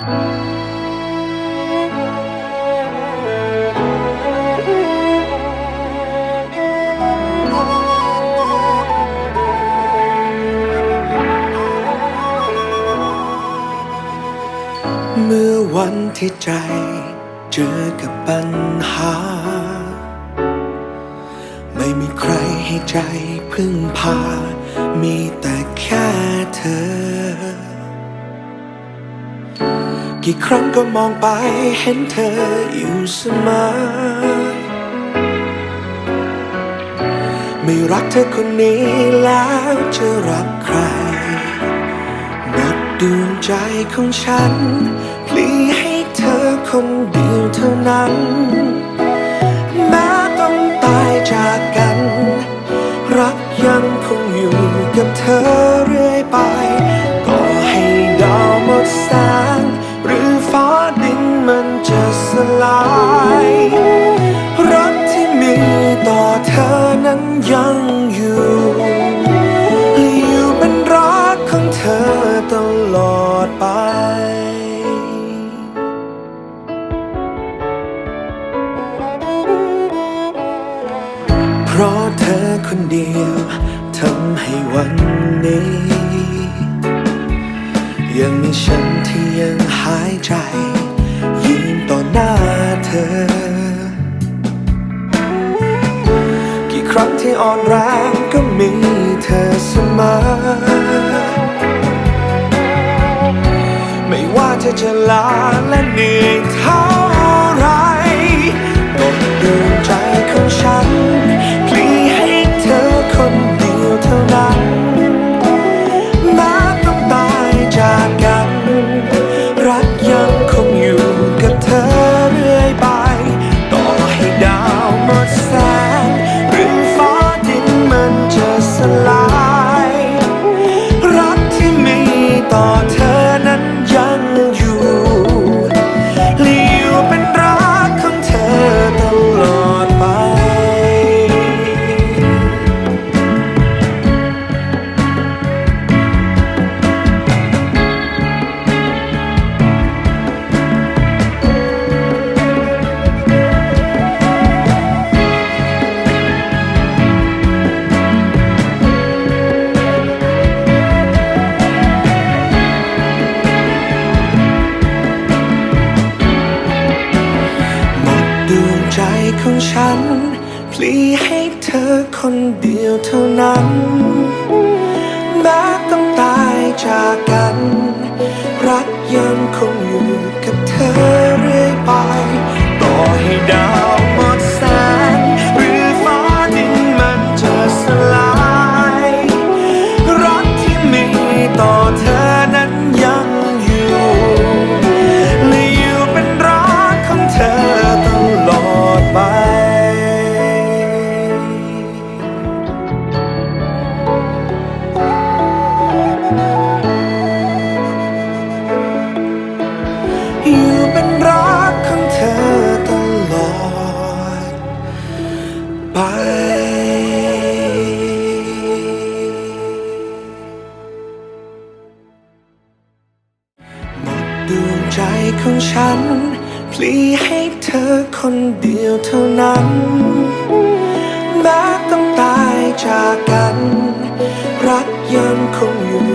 เมื่อวันที่ใจเจอกับปัญหา ไม่มีใครให้ใจพึ่งพา มีแต่แค่เธอ กี่ครั้งก็มองไปเห็นเธออยู่เสมอ ไม่รักเธอคนนี้แล้วจะรักใครหมดดวงใจของฉันพลีให้เธอคนเดียวเท่านั้นแม้ต้องตายจากกัน รักยังคงอยู่กับเธอเรื่อยไป ไป เพราะเธอคนเดียวทำให้วันนี้ ยังมีฉันที่ยังหายใจยืนต่อหน้าเธอ กี่ครั้งที่อ่อนแรงก็มี จะลาและเหนื่อยเท่าไรหมดดวงใจของฉัน ฉัน พลีให้เธอคนเดียวเท่านั้นแม้ต้องตายจากกัน ฉัน พลีให้เธอคนเดียวเท่านั้นแม้ต้องตายจากกัน รักยังคงอยู่